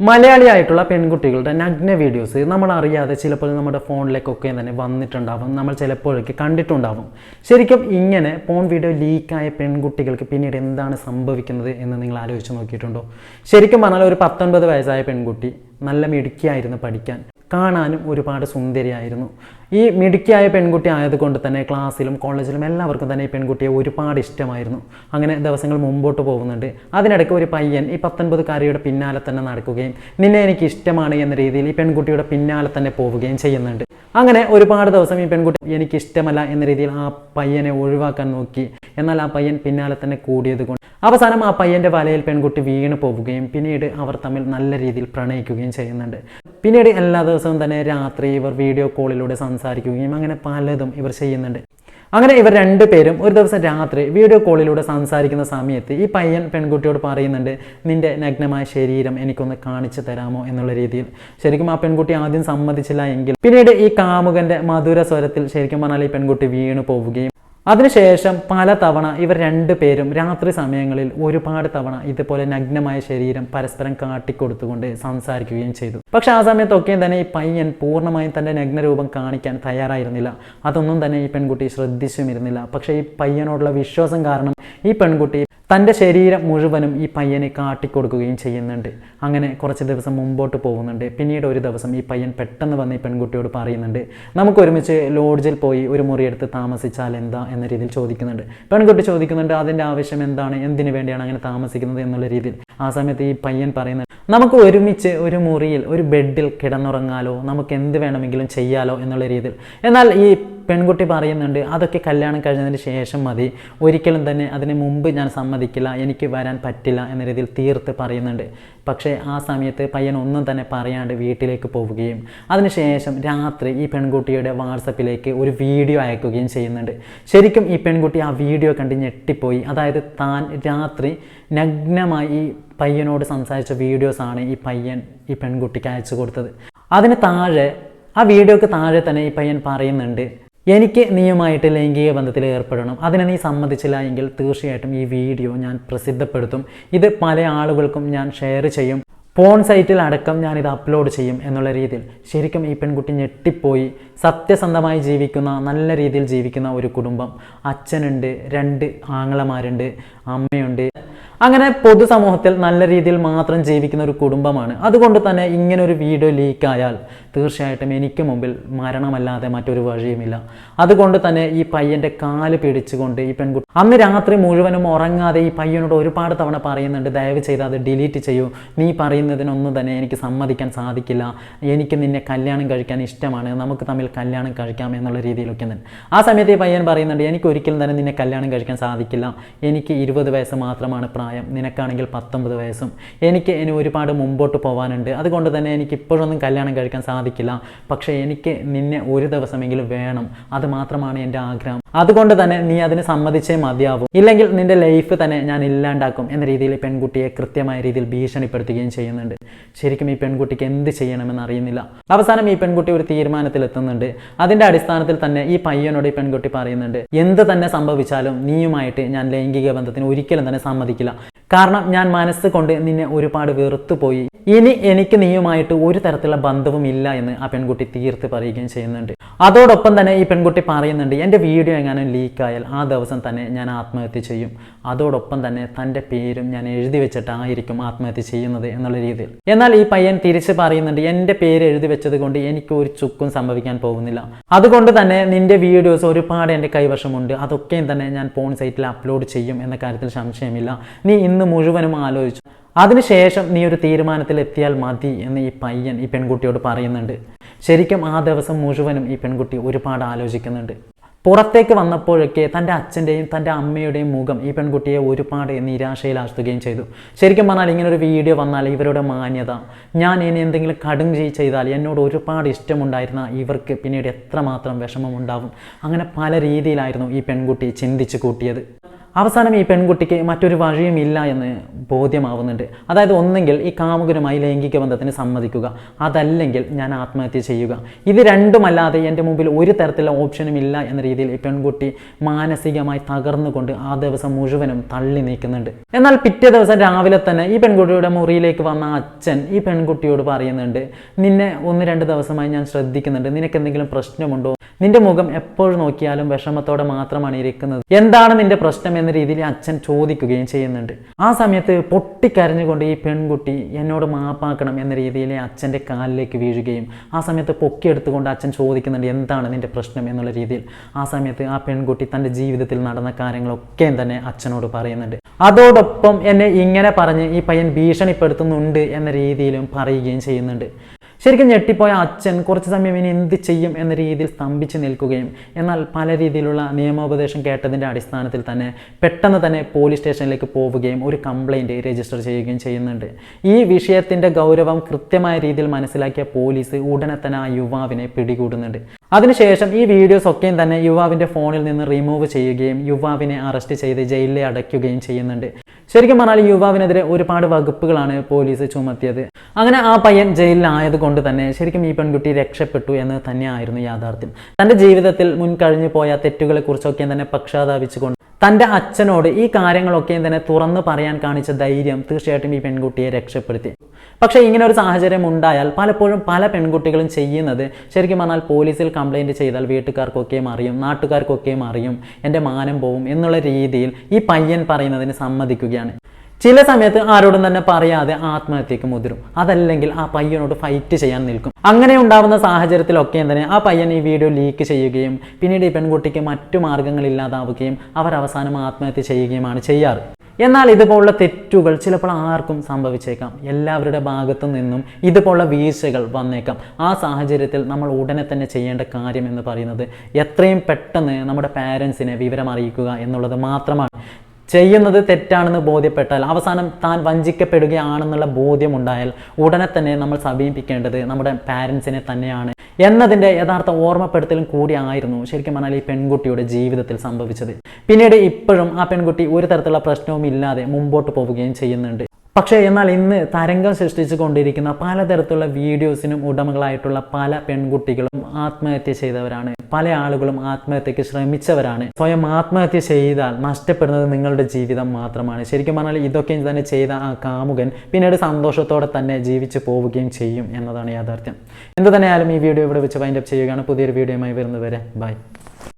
മലയാളിയായിട്ടുള്ള പെൺകുട്ടികളുടെ നഗ്ന വീഡിയോസ് നമ്മൾ അറിയാതെ ചിലപ്പോൾ നമ്മുടെ ഫോണിലേക്കൊക്കെ തന്നെ വന്നിട്ടുണ്ടാവും. നമ്മൾ ചിലപ്പോഴൊക്കെ കണ്ടിട്ടുണ്ടാവും. ശരിക്കും ഇങ്ങനെ ഫോൺ വീഡിയോ ലീക്കായ പെൺകുട്ടികൾക്ക് പിന്നീട് എന്താണ് സംഭവിക്കുന്നത് എന്ന് നിങ്ങൾ ആലോചിച്ച് നോക്കിയിട്ടുണ്ടോ? ശരിക്കും പറഞ്ഞാൽ ഒരു പത്തൊൻപത് വയസ്സായ പെൺകുട്ടി നല്ല മിടുക്കിയായിരുന്നു പഠിക്കാൻ. കാണാനും ഒരുപാട് സുന്ദരിയായിരുന്നു. ഈ മിടുക്കിയായ പെൺകുട്ടി ആയതുകൊണ്ട് തന്നെ ക്ലാസ്സിലും കോളേജിലും എല്ലാവർക്കും തന്നെ ഈ പെൺകുട്ടിയെ ഒരുപാട് ഇഷ്ടമായിരുന്നു. അങ്ങനെ ദിവസങ്ങൾ മുമ്പോട്ട് പോകുന്നുണ്ട്. അതിനിടയ്ക്ക് ഒരു പയ്യൻ ഈ പത്തൊൻപതുകാരിയുടെ പിന്നാലെ തന്നെ നടക്കുകയും നിന്നെ എനിക്ക് ഇഷ്ടമാണ് എന്ന രീതിയിൽ ഈ പെൺകുട്ടിയുടെ പിന്നാലെ തന്നെ പോവുകയും ചെയ്യുന്നുണ്ട്. അങ്ങനെ ഒരുപാട് ദിവസം ഈ പെൺകുട്ടി എനിക്ക് ഇഷ്ടമല്ല എന്ന രീതിയിൽ ആ പയ്യനെ ഒഴിവാക്കാൻ നോക്കി. എന്നാൽ ആ പയ്യൻ പിന്നാലെ തന്നെ കൂടിയത് കൊണ്ട് അവസാനം ആ പയ്യന്റെ വലയിൽ പെൺകുട്ടി വീണ് പോവുകയും പിന്നീട് അവർ തമ്മിൽ നല്ല രീതിയിൽ പ്രണയിക്കുകയും ചെയ്യുന്നുണ്ട്. പിന്നീട് എല്ലാ ദിവസവും തന്നെ രാത്രി ഇവർ വീഡിയോ കോളിലൂടെ സംസാരിക്കുകയും അങ്ങനെ പലതും ഇവർ ചെയ്യുന്നുണ്ട്. അങ്ങനെ ഇവർ രണ്ടുപേരും ഒരു ദിവസം രാത്രി വീഡിയോ കോളിലൂടെ സംസാരിക്കുന്ന സമയത്ത് ഈ പയ്യൻ പെൺകുട്ടിയോട് പറയുന്നുണ്ട് നിന്റെ നഗ്നമായ ശരീരം എനിക്കൊന്ന് കാണിച്ചു തരാമോ? എന്നുള്ള രീതിയിൽ. ശരിക്കും ആ പെൺകുട്ടി ആദ്യം സമ്മതിച്ചില്ല എങ്കിൽ പിന്നീട് ഈ കാമുകന്റെ മധുര സ്വരത്തിൽ ശരിക്കും പറഞ്ഞാൽ ഈ പെൺകുട്ടി വീണു പോവുകയും. അതിനുശേഷം പല തവണ ഇവർ രണ്ടുപേരും രാത്രി സമയങ്ങളിൽ ഒരുപാട് തവണ ഇതുപോലെ നഗ്നമായ ശരീരം പരസ്പരം കാട്ടിക്കൊടുത്തുകൊണ്ട് സംസാരിക്കുകയും ചെയ്തു. പക്ഷെ ആ സമയത്തൊക്കെയും തന്നെ ഈ പയ്യൻ പൂർണമായും തന്റെ നഗ്നരൂപം കാണിക്കാൻ തയ്യാറായിരുന്നില്ല. അതൊന്നും തന്നെ ഈ പെൺകുട്ടി ശ്രദ്ധിച്ചുമിരുന്നില്ല. പക്ഷേ ഈ പയ്യനോടുള്ള വിശ്വാസം കാരണം ഈ പെൺകുട്ടി തന്റെ ശരീരം മുഴുവനും ഈ പയ്യനെ കാട്ടിക്കൊടുക്കുകയും ചെയ്യുന്നുണ്ട്. അങ്ങനെ കുറച്ച് ദിവസം മുമ്പോട്ട് പോകുന്നുണ്ട്. പിന്നീട് ഒരു ദിവസം ഈ പയ്യൻ പെട്ടെന്ന് വന്ന് ഈ പെൺകുട്ടിയോട് പറയുന്നുണ്ട്. നമുക്ക് ഒരുമിച്ച് ലോഡ്ജിൽ പോയി ഒരു മുറിയെടുത്ത് താമസിച്ചാൽ എന്താ? എന്ന രീതിയിൽ ചോദിക്കുന്നുണ്ട്. പെൺകുട്ടി ചോദിക്കുന്നുണ്ട് അതിന്റെ ആവശ്യം എന്താണ്? എന്തിനു വേണ്ടിയാണ് അങ്ങനെ താമസിക്കുന്നത്? എന്നുള്ള രീതിയിൽ. ആ സമയത്ത് ഈ പയ്യൻ പറയുന്നത് നമുക്ക് ഒരുമിച്ച് ഒരു മുറിയിൽ ഒരു ബെഡിൽ കിടന്നുറങ്ങാലോ നമുക്ക് എന്ത് വേണമെങ്കിലും ചെയ്യാലോ എന്നുള്ള രീതിയിൽ. എന്നാൽ ഈ പെൺകുട്ടി പറയുന്നുണ്ട് അതൊക്കെ കല്യാണം കഴിഞ്ഞതിന് ശേഷം മതി. ഒരിക്കലും തന്നെ അതിന് മുമ്പ് ഞാൻ സമ്മതിക്കില്ല എനിക്ക് വരാൻ പറ്റില്ല എന്ന രീതിയിൽ തീർത്ത് പറയുന്നുണ്ട്. പക്ഷേ ആ സമയത്ത് പയ്യൻ ഒന്നും തന്നെ പറയാണ്ട് വീട്ടിലേക്ക് പോവുകയും അതിനുശേഷം രാത്രി ഈ പെൺകുട്ടിയുടെ വാട്സപ്പിലേക്ക് ഒരു വീഡിയോ അയക്കുകയും ചെയ്യുന്നുണ്ട്. ശരിക്കും ഈ പെൺകുട്ടി ആ വീഡിയോ കണ്ട് ഞെട്ടിപ്പോയി. അതായത് താൻ രാത്രി നഗ്നമായി ഈ പയ്യനോട് സംസാരിച്ച വീഡിയോസാണ് ഈ പയ്യൻ ഈ പെൺകുട്ടിക്ക് അയച്ചു കൊടുത്തത്. അതിന് താഴെ ആ വീഡിയോക്ക് താഴെ തന്നെ ഈ പയ്യൻ പറയുന്നുണ്ട് എനിക്ക് നീയുമായിട്ട് ലൈംഗിക ബന്ധത്തിൽ ഏർപ്പെടണം. അതിനെ നീ സമ്മതിച്ചില്ല എങ്കിൽ തീർച്ചയായിട്ടും ഈ വീഡിയോ ഞാൻ പ്രസിദ്ധപ്പെടുത്തും. ഇത് പല ആളുകൾക്കും ഞാൻ ഷെയർ ചെയ്യും. പോൺ സൈറ്റിൽ അടക്കം ഞാൻ ഇത് അപ്ലോഡ് ചെയ്യും എന്നുള്ള രീതിയിൽ. ശരിക്കും ഈ പെൺകുട്ടി ഞെട്ടിപ്പോയി. സത്യസന്ധമായി ജീവിക്കുന്ന നല്ല രീതിയിൽ ജീവിക്കുന്ന ഒരു കുടുംബം. അച്ഛനുണ്ട് രണ്ട് ആങ്ങളമാരുണ്ട് അമ്മയുണ്ട്. അങ്ങനെ പൊതുസമൂഹത്തിൽ നല്ല രീതിയിൽ മാത്രം ജീവിക്കുന്ന ഒരു കുടുംബമാണ്. അതുകൊണ്ട് തന്നെ ഇങ്ങനെ ഒരു വീഡിയോ ലീക്കായാൽ തീർച്ചയായിട്ടും എനിക്ക് മുമ്പിൽ മരണമല്ലാതെ മറ്റൊരു വഴിയുമില്ല. അതുകൊണ്ട് തന്നെ ഈ പയ്യന്റെ കാൽ പിടിച്ചുകൊണ്ട് ഈ പെൺകുട്ടി അന്ന് രാത്രി മുഴുവനും ഉറങ്ങാതെ ഈ പയ്യനോട് ഒരുപാട് തവണ പറയുന്നുണ്ട് ദയവ് ചെയ്ത് അത് ഡിലീറ്റ് ചെയ്യൂ. നീ പറയുന്നതിനൊന്നും തന്നെ എനിക്ക് സമ്മതിക്കാൻ സാധിക്കില്ല. എനിക്ക് നിന്നെ കല്യാണം കഴിക്കാൻ ഇഷ്ടമാണ്. നമുക്ക് തമ്മിൽ കല്യാണം കഴിക്കാം എന്നുള്ള രീതിയിലൊക്കെ തന്നെ. ആ സമയത്ത് ഈ പയ്യൻ പറയുന്നുണ്ട് എനിക്ക് ഒരിക്കലും തന്നെ നിന്നെ കല്യാണം കഴിക്കാൻ സാധിക്കില്ല. എനിക്ക് ഇരുപത് വയസ്സ് മാത്രമാണ് പ്രായം. നിനക്കാണെങ്കിൽ പത്തൊമ്പത് വയസ്സും. എനിക്ക് ഇനി ഒരുപാട് മുമ്പോട്ട് പോകാനുണ്ട് അതുകൊണ്ട് തന്നെ എനിക്ക് ഇപ്പോഴൊന്നും കല്യാണം കഴിക്കാൻ സാധിക്കില്ല. പക്ഷേ എനിക്ക് നിന്നെ ഒരു ദിവസമെങ്കിലും വേണം. അത് മാത്രമാണ് എന്റെ ആഗ്രഹം. അതുകൊണ്ട് തന്നെ നീ അതിന് സമ്മതിച്ചേ മതിയാവും. ഇല്ലെങ്കിൽ നിന്റെ ലൈഫ് തന്നെ ഞാൻ ഇല്ലാണ്ടാക്കും എന്ന രീതിയിൽ പെൺകുട്ടിയെ കൃത്യമായ രീതിയിൽ ഭീഷണിപ്പെടുത്തുകയും ചെയ്യുന്നുണ്ട്. ശരിക്കും ഈ പെൺകുട്ടിക്ക് എന്ത് ചെയ്യണമെന്ന് അറിയുന്നില്ല. അവസാനം ഈ പെൺകുട്ടി ഒരു തീരുമാനത്തിൽ എത്തുന്നുണ്ട് അതിന്റെ അടിസ്ഥാനത്തിൽ തന്നെ ഈ പയ്യനോട് ഈ പെൺകുട്ടി പറയുന്നുണ്ട്. എന്ത് തന്നെ സംഭവിച്ചാലും നീയുമായിട്ട് ഞാൻ ലൈംഗിക ബന്ധത്തിന് ഒരിക്കലും തന്നെ സമ്മതിക്കില്ല. കാരണം ഞാൻ മനസ്സ് കൊണ്ട് നിന്നെ ഒരുപാട് വെറുത്തു പോയി ഇനി എനിക്ക് നീയുമായിട്ട് ഒരു തരത്തിലുള്ള ബന്ധവും ഇല്ല എന്ന് ആ പെൺകുട്ടി തീർത്ത് പറയുകയും ചെയ്യുന്നുണ്ട്. അതോടൊപ്പം തന്നെ ഈ പെൺകുട്ടി പറയുന്നുണ്ട് എന്റെ വീഡിയോ എങ്ങാനും ലീക്കായാൽ ആ ദിവസം തന്നെ ഞാൻ ആത്മഹത്യ ചെയ്യും. അതോടൊപ്പം തന്നെ തന്റെ പേരും ഞാൻ എഴുതി വെച്ചിട്ടായിരിക്കും ആത്മഹത്യ ചെയ്യുന്നത് എന്നുള്ള രീതിയിൽ. എന്നാൽ ഈ പയ്യൻ തിരിച്ച് പറയുന്നുണ്ട് എന്റെ പേര് എഴുതി വെച്ചത് കൊണ്ട് എനിക്ക് ഒരു ചുക്കും സംഭവിക്കാൻ പോകുന്നില്ല. അതുകൊണ്ട് തന്നെ നിന്റെ വീഡിയോസ് ഒരുപാട് എന്റെ കൈവശമുണ്ട്. അതൊക്കെയും തന്നെ ഞാൻ പോൺ സൈറ്റിൽ അപ്ലോഡ് ചെയ്യും എന്ന കാര്യത്തിൽ സംശയമില്ല. നീ ഇന്ന് മുഴുവനും ആലോചിച്ചു. അതിനുശേഷം നീ ഒരു തീരുമാനത്തിൽ എത്തിയാൽ മതി എന്ന് ഈ പയ്യൻ ഈ പെൺകുട്ടിയോട് പറയുന്നുണ്ട്. ശരിക്കും ആ ദിവസം മുഴുവനും ഈ പെൺകുട്ടി ഒരുപാട് ആലോചിക്കുന്നുണ്ട്. പുറത്തേക്ക് വന്നപ്പോഴൊക്കെ തന്റെ അച്ഛന്റെയും തന്റെ അമ്മയുടെയും മുഖം ഈ പെൺകുട്ടിയെ ഒരുപാട് നിരാശയിലാഴ്ത്തുകയും ചെയ്തു. ശരിക്കും പറഞ്ഞാൽ ഇങ്ങനൊരു വീഡിയോ വന്നാൽ ഇവരുടെ മാന്യത. ഞാൻ ഇനി എന്തെങ്കിലും കടും ചെയ്താൽ എന്നോട് ഒരുപാട് ഇഷ്ടമുണ്ടായിരുന്ന ഇവർക്ക് പിന്നീട് എത്രമാത്രം വിഷമമുണ്ടാവും. അങ്ങനെ പല രീതിയിലായിരുന്നു ഈ പെൺകുട്ടി ചിന്തിച്ചു കൂട്ടിയത്. അവസാനം ഈ പെൺകുട്ടിക്ക് മറ്റൊരു വഴിയും ഇല്ല എന്ന് ബോധ്യമാവുന്നുണ്ട്. അതായത് ഒന്നെങ്കിൽ ഈ കാമുകനുമായി ലൈംഗിക ബന്ധത്തിന് സമ്മതിക്കുക. അതല്ലെങ്കിൽ ഞാൻ ആത്മഹത്യ ചെയ്യുക. ഇത് രണ്ടുമല്ലാതെ എന്റെ മുമ്പിൽ ഒരു തരത്തിലുള്ള ഓപ്ഷനും ഇല്ല എന്ന രീതിയിൽ ഈ പെൺകുട്ടി മാനസികമായി തകർന്നുകൊണ്ട് ആ ദിവസം മുഴുവനും തള്ളി നീക്കുന്നുണ്ട്. എന്നാൽ പിറ്റേ ദിവസം രാവിലെ തന്നെ ഈ പെൺകുട്ടിയുടെ മുറിയിലേക്ക് വന്ന അച്ഛൻ ഈ പെൺകുട്ടിയോട് പറയുന്നുണ്ട് നിന്നെ ഒന്ന് രണ്ട് ദിവസമായി ഞാൻ ശ്രദ്ധിക്കുന്നുണ്ട്. നിനക്ക് എന്തെങ്കിലും പ്രശ്നമുണ്ടോ? നിന്റെ മുഖം എപ്പോഴും നോക്കിയാലും വിഷമത്തോടെ മാത്രമാണ് ഇരിക്കുന്നത്. എന്താണ് നിന്റെ പ്രശ്നം എന്ന രീതിയിൽ അച്ഛൻ ചോദിക്കുകയും ചെയ്യുന്നുണ്ട്. ആ സമയത്ത് പൊട്ടിക്കരഞ്ഞുകൊണ്ട് ഈ പെൺകുട്ടി എന്നോട് മാപ്പാക്കണം എന്ന രീതിയിൽ അച്ഛന്റെ കാലിലേക്ക് വീഴുകയും ആ സമയത്ത് പൊക്കിയെടുത്തുകൊണ്ട് അച്ഛൻ ചോദിക്കുന്നുണ്ട് എന്താണ് നിന്റെ പ്രശ്നം? എന്നുള്ള രീതിയിൽ. ആ സമയത്ത് ആ പെൺകുട്ടി തന്റെ ജീവിതത്തിൽ നടന്ന കാര്യങ്ങളൊക്കെ തന്നെ അച്ഛനോട് പറയുന്നുണ്ട്. അതോടൊപ്പം എന്നെ ഇങ്ങനെ പറഞ്ഞ് ഈ പയ്യൻ ഭീഷണിപ്പെടുത്തുന്നുണ്ട് എന്ന രീതിയിലും പറയുകയും ചെയ്യുന്നുണ്ട്. ശരിക്കും ഞെട്ടിപ്പോയ അച്ഛൻ കുറച്ച് സമയം ഇനി എന്ത് ചെയ്യും എന്ന രീതിയിൽ സ്തംഭിച്ച് നിൽക്കുകയും എന്നാൽ പല രീതിയിലുള്ള നിയമോപദേശം കേട്ടതിന്റെ അടിസ്ഥാനത്തിൽ തന്നെ പെട്ടെന്ന് തന്നെ പോലീസ് സ്റ്റേഷനിലേക്ക് പോവുകയും ഒരു കംപ്ലൈന്റ് രജിസ്റ്റർ ചെയ്യുകയും ചെയ്യുന്നുണ്ട്. ഈ വിഷയത്തിന്റെ ഗൗരവം കൃത്യമായ രീതിയിൽ മനസ്സിലാക്കിയ പോലീസ് ഉടനെ തന്നെ ആ യുവാവിനെ പിടികൂടുന്നുണ്ട്. അതിനുശേഷം ഈ വീഡിയോസ് ഒക്കെയും തന്നെ യുവാവിന്റെ ഫോണിൽ നിന്ന് റിമൂവ് ചെയ്യുകയും യുവാവിനെ അറസ്റ്റ് ചെയ്ത് ജയിലിൽ അടയ്ക്കുകയും ചെയ്യുന്നുണ്ട്. ശരിക്കും പറഞ്ഞാൽ യുവാവിനെതിരെ ഒരുപാട് വകുപ്പുകളാണ് പോലീസ് ചുമത്തിയത്. അങ്ങനെ ആ പയ്യൻ ജയിലിലായത് കൊണ്ട് തന്നെ ശരിക്കും ഈ പെൺകുട്ടി രക്ഷപ്പെട്ടു എന്ന് തന്നെയായിരുന്നു യാഥാർത്ഥ്യം. തന്റെ ജീവിതത്തിൽ മുൻ കഴിഞ്ഞു പോയ തെറ്റുകളെക്കുറിച്ചൊക്കെ തന്നെ പക്ഷാതാപിച്ചുകൊണ്ട് തന്റെ അച്ഛനോട് ഈ കാര്യങ്ങളൊക്കെയും തന്നെ തുറന്ന് പറയാൻ കാണിച്ച ധൈര്യം തീർച്ചയായിട്ടും ഈ പെൺകുട്ടിയെ രക്ഷപ്പെടുത്തി. പക്ഷേ ഇങ്ങനെ ഒരു സാഹചര്യം ഉണ്ടായാൽ പലപ്പോഴും പല പെൺകുട്ടികളും ചെയ്യുന്നത് ശരിക്കും പറഞ്ഞാൽ പോലീസിൽ കംപ്ലൈന്റ് ചെയ്താൽ വീട്ടുകാർക്കൊക്കെയും അറിയും നാട്ടുകാർക്കൊക്കെയും അറിയും എന്റെ മാനം പോവും എന്നുള്ള രീതിയിൽ ഈ പയ്യൻ പറയുന്നതിന് സമ്മതിക്കുകയാണ്. ചില സമയത്ത് ആരോടും തന്നെ പറയാതെ ആത്മഹത്യക്ക് മുതിരും. അതല്ലെങ്കിൽ ആ പയ്യനോട് ഫൈറ്റ് ചെയ്യാൻ നിൽക്കും. അങ്ങനെ ഉണ്ടാവുന്ന സാഹചര്യത്തിലൊക്കെ തന്നെ ആ പയ്യൻ ഈ വീഡിയോ ലീക്ക് ചെയ്യുകയും പിന്നീട് ഈ പെൺകുട്ടിക്ക് മറ്റു മാർഗങ്ങളില്ലാതാവുകയും അവർ അവസാനം ആത്മഹത്യ ചെയ്യുകയുമാണ് ചെയ്യാറ്. എന്നാൽ ഇതുപോലുള്ള തെറ്റുകൾ ചിലപ്പോൾ ആർക്കും സംഭവിച്ചേക്കാം. എല്ലാവരുടെ ഭാഗത്തു നിന്നും ഇതുപോലുള്ള വീഴ്ചകൾ വന്നേക്കാം. ആ സാഹചര്യത്തിൽ നമ്മൾ ഉടനെ തന്നെ ചെയ്യേണ്ട കാര്യം എന്ന് പറയുന്നത് എത്രയും പെട്ടെന്ന് നമ്മുടെ പാരൻസിനെ വിവരം അറിയിക്കുക എന്നുള്ളത് മാത്രമാണ്. ചെയ്യുന്നത് തെറ്റാണെന്ന് ബോധ്യപ്പെട്ടാൽ അവസാനം താൻ വഞ്ചിക്കപ്പെടുകയാണെന്നുള്ള ബോധ്യമുണ്ടായാൽ ഉടനെ തന്നെ നമ്മൾ സമീപിക്കേണ്ടത് നമ്മുടെ പാരൻസിനെ തന്നെയാണ് എന്നതിന്റെ യഥാർത്ഥ ഓർമ്മപ്പെടുത്തലും കൂടിയായിരുന്നു ശരിക്കും പറഞ്ഞാൽ ഈ പെൺകുട്ടിയുടെ ജീവിതത്തിൽ സംഭവിച്ചത്. പിന്നീട് ഇപ്പോഴും ആ പെൺകുട്ടി ഒരു തരത്തിലുള്ള പ്രശ്നവും ഇല്ലാതെ മുമ്പോട്ട് പോവുകയും ചെയ്യുന്നുണ്ട്. പക്ഷേ എന്നാൽ ഇന്ന് തരംഗം സൃഷ്ടിച്ചു കൊണ്ടിരിക്കുന്ന പലതരത്തിലുള്ള വീഡിയോസിനും ഉടമകളായിട്ടുള്ള പല പെൺകുട്ടികളും ആത്മഹത്യ ചെയ്തവരാണ്. പല ആളുകളും ആത്മഹത്യക്ക് ശ്രമിച്ചവരാണ്. സ്വയം ആത്മഹത്യ ചെയ്താൽ നഷ്ടപ്പെടുന്നത് നിങ്ങളുടെ ജീവിതം മാത്രമാണ്. ശരിക്കും പറഞ്ഞാൽ ഇതൊക്കെ തന്നെ ചെയ്ത ആ കാമുകൻ പിന്നീട് സന്തോഷത്തോടെ തന്നെ ജീവിച്ചു പോവുകയും ചെയ്യും എന്നതാണ് യാഥാർത്ഥ്യം. എന്തു തന്നെയായാലും ഈ വീഡിയോ ഇവിടെ വെച്ച് വൈൻഡപ്പ് ചെയ്യുകയാണ്. പുതിയൊരു വീഡിയോയുമായി വരുന്നവരെ ബൈ